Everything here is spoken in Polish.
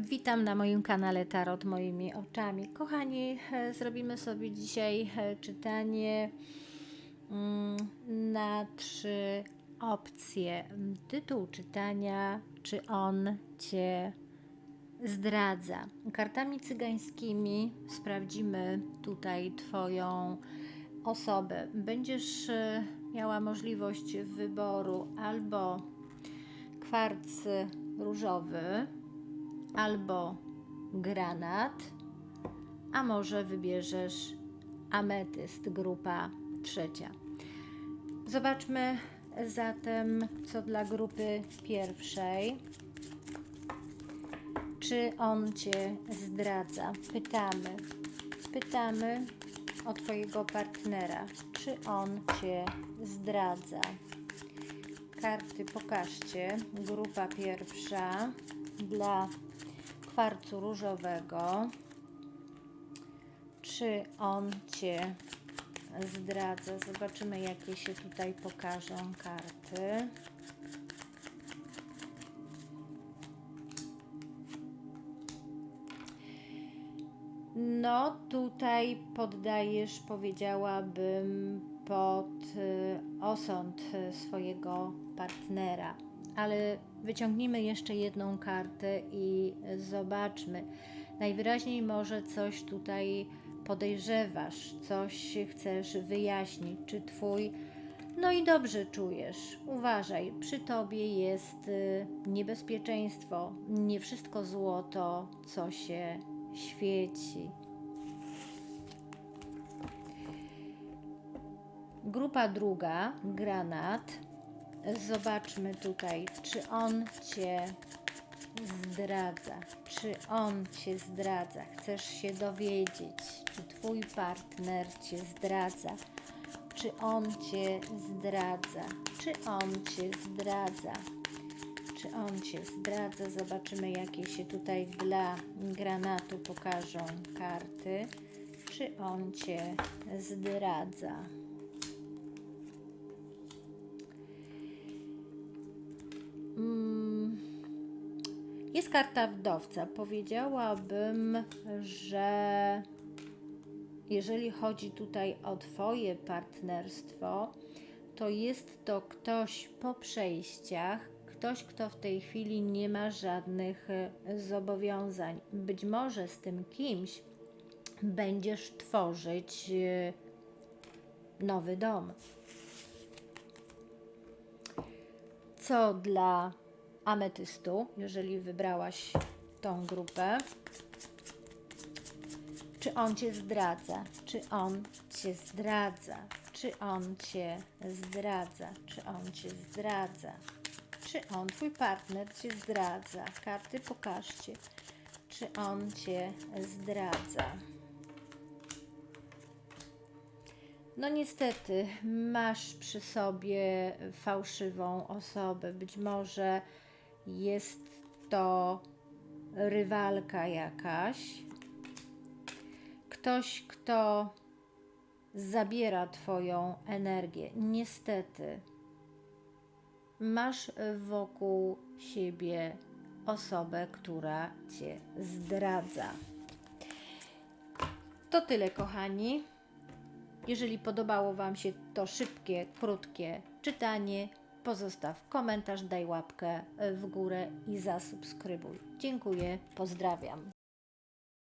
Witam na moim kanale Tarot moimi oczami. Kochani, e, zrobimy sobie dzisiaj e, czytanie mm, na trzy opcje. Tytuł czytania: Czy on cię zdradza? Kartami cygańskimi sprawdzimy tutaj Twoją osobę. Będziesz e, miała możliwość wyboru albo kwarc różowy, albo granat, a może wybierzesz ametyst, grupa trzecia. Zobaczmy zatem, co dla grupy pierwszej. Czy on cię zdradza? Pytamy. Pytamy o twojego partnera. Czy on cię zdradza? Karty pokażcie. Grupa pierwsza dla kwarcu różowego. Czy on cię zdradza? Zobaczymy, jakie się tutaj pokażą karty. No, tutaj poddajesz, powiedziałabym, pod y, osąd y, swojego partnera. Ale wyciągnijmy jeszcze jedną kartę i zobaczmy. Najwyraźniej może coś tutaj podejrzewasz, coś chcesz wyjaśnić, czy twój. No i dobrze czujesz. Uważaj, przy tobie jest y, niebezpieczeństwo. Nie wszystko złoto, co się świeci. Grupa druga, granat. Zobaczmy tutaj, czy on cię zdradza. Czy on cię zdradza? Chcesz się dowiedzieć, czy twój partner cię zdradza? Czy on cię zdradza? Czy on cię zdradza? Czy on cię zdradza? Zobaczymy, jakie się tutaj dla granatu pokażą karty. Czy on cię zdradza? Jest karta wdowca. Powiedziałabym, że jeżeli chodzi tutaj o Twoje partnerstwo, to jest to ktoś po przejściach, ktoś, kto w tej chwili nie ma żadnych e, zobowiązań. Być może z tym kimś będziesz tworzyć e, nowy dom. Co dla ametystu, jeżeli wybrałaś tą grupę? Czy on cię zdradza? Czy on cię zdradza? Czy on cię zdradza? Czy on cię zdradza? Czy on, twój partner cię zdradza? Karty pokażcie. Czy on cię zdradza? No niestety, masz przy sobie fałszywą osobę. Być może jest to rywalka jakaś. Ktoś, kto zabiera Twoją energię. Niestety, masz wokół siebie osobę, która Cię zdradza. To tyle, kochani. Jeżeli podobało Wam się to szybkie, krótkie czytanie, pozostaw komentarz, daj łapkę w górę i zasubskrybuj. Dziękuję, pozdrawiam.